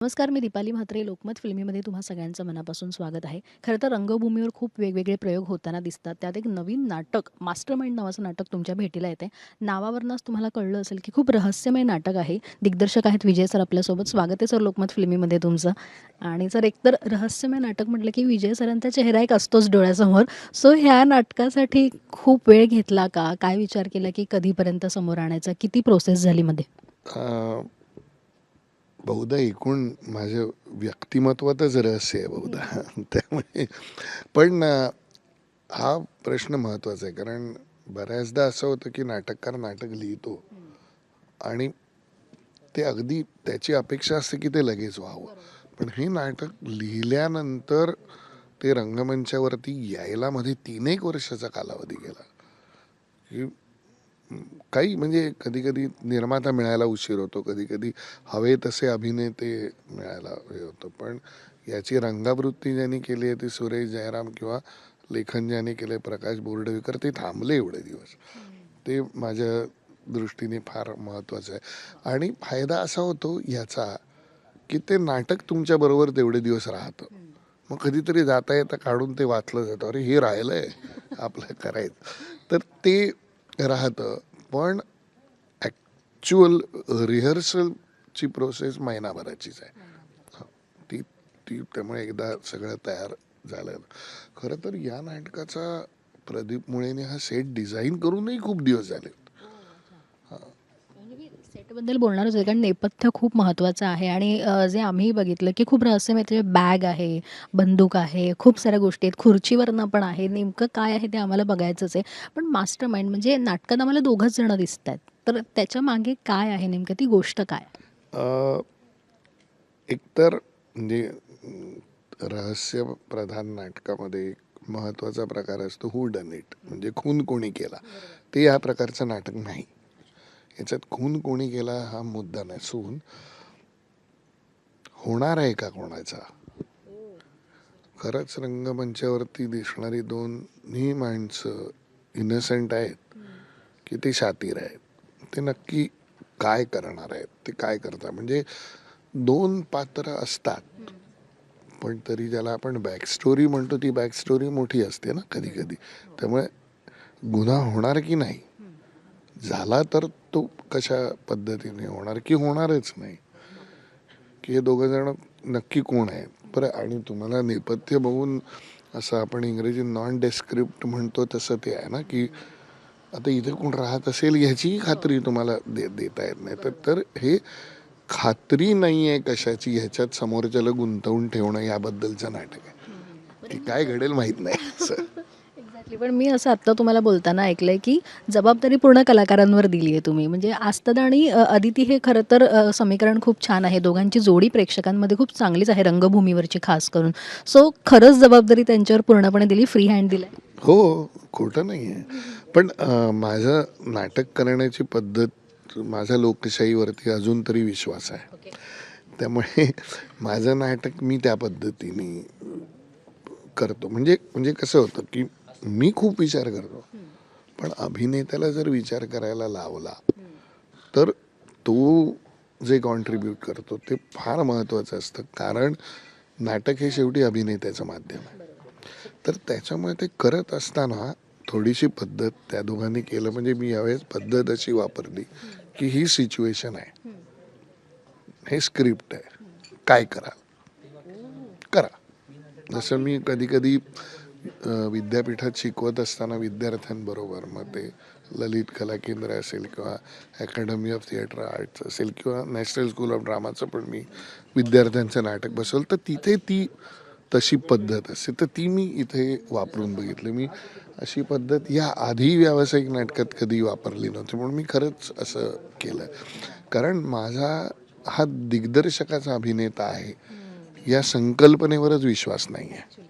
नमस्कार मी दीपाली म्हात्रे लोकमत फिल्मीमध्ये तुम्हा सगळ्यांचं मनापासून स्वागत आहे. खरं तर रंगभूमीवर खूप वेगवेगळे प्रयोग होताना दिसतात. त्यात एक नवीन नाटक मास्टर माइंड नावाचं नाटक तुमच्या भेटीला येते नावावरनंच तुम्हाला कळलं असेल की खूप रहस्यमय नाटक आहे. दिग्दर्शक आहेत विजय सर आपल्यासोबत. स्वागत आहे सर लोकमत फिल्मीमध्ये तुमचं. आणि सर एकतर रहस्यमय नाटक म्हटलं की विजय सरांचा चेहरा एक असतोच डोळ्यासमोर. सो ह्या नाटकासाठी खूप वेळ घेतला का? काय विचार केला की कधीपर्यंत समोर आणायचा? किती प्रोसेस झाली मध्ये? बहुधा एकूण माझ्या व्यक्तिमत्वातच रहस्य आहे बहुधा. त्यामुळे पण हा प्रश्न महत्त्वाचा आहे. कारण बऱ्याचदा असं होतं की नाटककार नाटक लिहितो आणि ते अगदी त्याची अपेक्षा असते की ते लगेच व्हावं. पण हे नाटक लिहिल्यानंतर ते रंगमंचावरती यायला मध्ये तीन एक वर्षाचा कालावधी गेला. की काही म्हणजे कधी कधी निर्माता मिळायला उशीर होतो कधी कधी हवे तसे अभिनेते मिळायला हे होतं. पण याची रंगावृत्ती ज्यांनी केली आहे ती सुरेश जयराम किंवा लेखन ज्यांनी केले प्रकाश बोर्डवेकर ते थांबले एवढे दिवस. ते माझ्या दृष्टीने फार महत्त्वाचं आहे. आणि फायदा असा होतो याचा की ते नाटक तुमच्याबरोबर तेवढे दिवस राहतं. मग कधीतरी जाता येता काढून ते वाचलं जातं. अरे हे राहिलं आहे आपलं करायचं. तर ते राहतं. पण ॲक्च्युअल रिहर्सलची प्रोसेस महिनाभराचीच आहे. ती ती त्यामुळे एकदा सगळं तयार झालं. खरं तर या नाटकाचा प्रदीप मुळेने हा सेट डिझाईन करूनही खूप दिवस झाले गोष्टीबद्दल बोलणारच आहे कारण नेपथ्य खूप महत्त्वाचं आहे. आणि जे आम्ही बघितलं की खूप रहस्यमय बॅग आहे बंदूक आहे खूप साऱ्या गोष्टी आहेत खुर्चीवरनं पण आहे नेमकं काय आहे ते आम्हाला बघायचंच आहे. पण मास्टर माइंड म्हणजे नाटकात आम्हाला दोघंच जण दिसत आहेत. तर त्याच्यामागे काय आहे नेमकं? ती गोष्ट काय एकतर म्हणजे रहस्य प्रधान नाटकामध्ये एक महत्त्वाचा प्रकार असतो हू डन इट? म्हणजे खून कोणी केला? ते या प्रकारचं नाटक नाही. याच्यात खून कोणी केला हा मुद्दा नसून होणार आहे का कोणाचा? खरंच रंगमंचावरती दिसणारी दोन्ही माणसं इनसेंट आहेत की ते शातीर आहेत? ते नक्की काय करणार आहेत? ते काय करतात? म्हणजे दोन पात्र असतात. पण तरी ज्याला आपण बॅक स्टोरी म्हणतो ती बॅक स्टोरी मोठी असते ना कधी कधी त्यामुळे गुन्हा होणार की नाही? झाला तर तो कशा पद्धतीने होणार की होणारच नाही? की हे दोघं जण नक्की कोण आहेत बरं आणि तुम्हाला नेपथ्य बघून असं आपण इंग्रजी नॉन डेस्क्रिप्ट म्हणतो तसं ते आहे ना की आता इथे कोण राहत असेल याचीही खात्री तुम्हाला दे देता येत नाही. तर तर हे खात्री नाही आहे कशाची ह्याच्यात समोरच्याला गुंतवून ठेवणं याबद्दलचं नाटक आहे. की काय घडेल माहीत नाही. असं एक्झॅक्टली पण मी असं आत्ता तुम्हाला बोलताना ऐकलंय की जबाबदारी पूर्ण कलाकारांवर दिली आहे तुम्ही. म्हणजे आस्तद आणि अदिती हे खरं तर समीकरण खूप छान आहे. दोघांची जोडी प्रेक्षकांमध्ये खूप चांगलीच आहे रंगभूमीवरची खास करून. सो खरंच जबाबदारी त्यांच्यावर पूर्णपणे दिली फ्री हँड दिलाय. हो खोटं नाही आहे पण माझं नाटक करण्याची पद्धत माझ्या लोकशाहीवरती अजून तरी विश्वास आहे. त्यामुळे माझं नाटक मी त्या पद्धतीने करतो. म्हणजे म्हणजे कसं होतं की मी खूप विचार करतो. पण अभिनेत्याला जर विचार करायला लावला तर तो जे कॉन्ट्रीब्यूट करतो ते फार महत्त्वाचं असतं. कारण नाटक हे शेवटी अभिनेत्याचं माध्यम आहे. तर त्याच्यामुळे ते करत असताना थोडीशी पद्धत त्या दोघांनी केलं. म्हणजे मी यावेळेस पद्धत अशी वापरली की ही सिच्युएशन आहे. हे स्क्रिप्ट आहे. काय करा करा. जसं मी कधी कधी विद्यापीठात शिकवत असताना विद्यार्थ्यांबरोबर मग ते ललित कला केंद्र असेल किंवा अकॅडमी ऑफ थिएटर आर्ट्स असेल किंवा नॅशनल स्कूल ऑफ ड्रामाचं पण मी विद्यार्थ्यांचं नाटक बसवलं. तर तिथे ती तशी पद्धत असते. तर ती मी इथे वापरून बघितली. मी अशी पद्धत या आधी व्यावसायिक नाटकात कधी वापरली नव्हती म्हणून मी खरंच असं केलं. कारण माझा हा दिग्दर्शकाचा अभिनेता आहे या संकल्पनेवरच विश्वास नाही आहे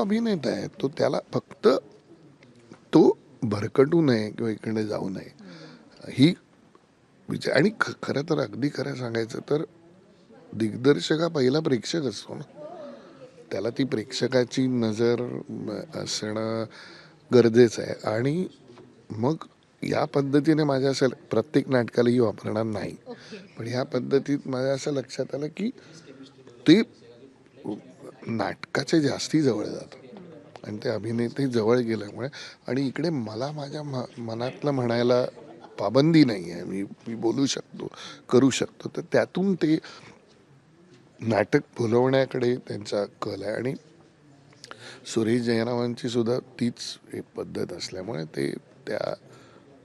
अभिनेता आहे. तो त्याला फक्त तो भरकटू नये किंवा इकडे जाऊ नये. ही विचार आणि खरं तर अगदी खरं सांगायचं तर दिग्दर्शक हा पहिला प्रेक्षक असतो ना. त्याला ती प्रेक्षकाची नजर असणं गरजेचं आहे. आणि मग या पद्धतीने माझ्या असं प्रत्येक नाटकालाही वापरणार नाही. पण ह्या पद्धतीत माझ्या असं लक्षात आलं की ते नाटकाच्या जास्ती जवळ जातं. आणि ते अभिनेते जवळ गेल्यामुळे आणि इकडे मला माझ्या म मनातलं म्हणायला पाबंदी नाही आहे मी मी बोलू शकतो करू शकतो. तर त्यातून ते नाटक फुलवण्याकडे त्यांचा कल आहे. आणि सुरेश जयरावांची सुद्धा तीच एक पद्धत असल्यामुळे ते त्या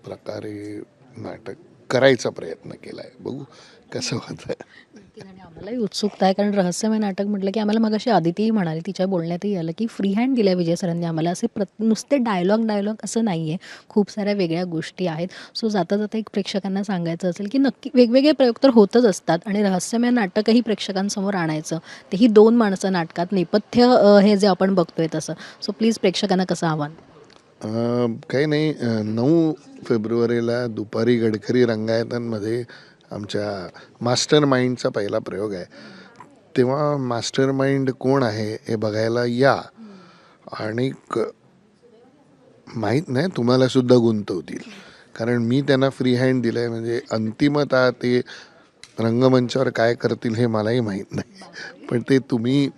प्रकारे नाटक करायचा प्रयत्न केला आहे बघू कसं होतं आणि आम्हालाही उत्सुकता आहे कारण रहस्यमय नाटक म्हटलं की आम्हाला मग अशी आदितीही म्हणाली तिच्या बोलण्यातही आलं की फ्री हँड दिल्या विजय सरांनी आम्हाला. असे प्र नुसते डायलॉग डायलॉग असं नाही आहे खूप साऱ्या वेगळ्या गोष्टी आहेत. सो जाता जाता एक प्रेक्षकांना सांगायचं असेल की नक्की वेगवेगळे प्रयोग तर होतच असतात आणि रहस्यमय नाटकही प्रेक्षकांसमोर आणायचं. तेही दोन माणसं नाटकात नेपथ्य हे जे आपण बघतोय तसं. सो प्लीज प्रेक्षकांना कसं आव्हान? काही नाही. नऊ फेब्रुवारीला दुपारी गडकरी रंगायतांमध्ये आमच्या मास्टर माइंडचा पहिला प्रयोग आहे. तेव्हा मास्टर माइंड कोण आहे हे बघायला या. आणि माहीत नाही तुम्हाला सुद्धा गुंतवतील. कारण मी त्यांना फ्री हँड दिलं आहे म्हणजे अंतिमतः ते रंगमंचावर काय करतील हे मलाही माहीत नाही. पण ते तुम्ही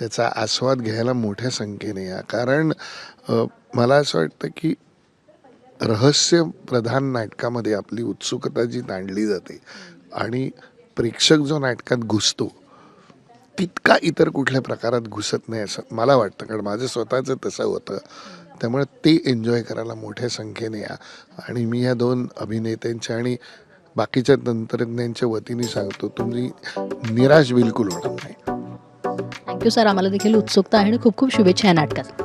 त्याचा आस्वाद घ्यायला मोठ्या संख्येने या. कारण मला असं वाटतं की रहस्य प्रधान नाटकामध्ये आपली उत्सुकता जी ताणली जाते आणि प्रेक्षक जो नाटकात घुसतो तितका इतर कुठल्या प्रकारात घुसत नाही असं मला वाटतं. कारण माझं स्वतःचं तसं होतं. त्यामुळे ते एन्जॉय करायला मोठ्या संख्येने या. आणि मी ह्या दोन अभिनेत्यांच्या आणि बाकीच्या तंत्रज्ञांच्या वतीने सांगतो तुम्ही निराश बिलकुल होणार नाही. Thank you sir. आम्हाला देखील उत्सुकता आहे आणि खूप खूप शुभेच्छा या नाटकात.